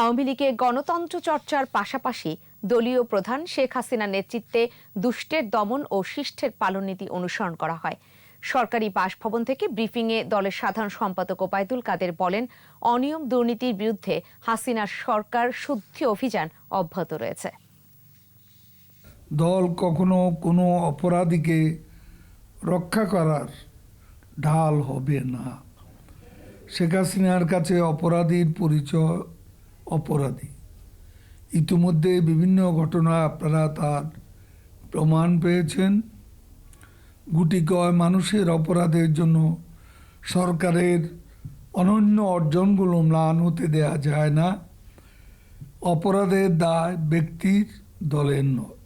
আওয়ামী লীগে গণতন্ত্র চর্চার পাশাপাশি দলীয় প্রধান শেখ হাসিনার নেতৃত্বে দুষ্টের দমন ও শিষ্টের পালন নীতি অনুসরণ করা হয়। সরকারি বাসভবন থেকে ব্রিফিংয়ে দলের সাধারণ সম্পাদক ওবায়দুল কাদের বলেন, অনিয়ম দুর্নীতির বিরুদ্ধে হাসিনার সরকার শুদ্ধি অভিযান অব্যাহত রয়েছে। দল কখনো কোনো অপরাধীকে রক্ষা করার ঢাল হবে না। শেখ হাসিনার কাছে অপরাধীর পরিচয় অপরাধী। ইতিমধ্যে বিভিন্ন ঘটনা আপনারা তার প্রমাণ পেয়েছেন। গুটি কয় মানুষের অপরাধের জন্য সরকারের অনন্য অর্জনগুলো ম্লান হতে দেয়া যায় না। অপরাধের দায় ব্যক্তির, দলের নয়।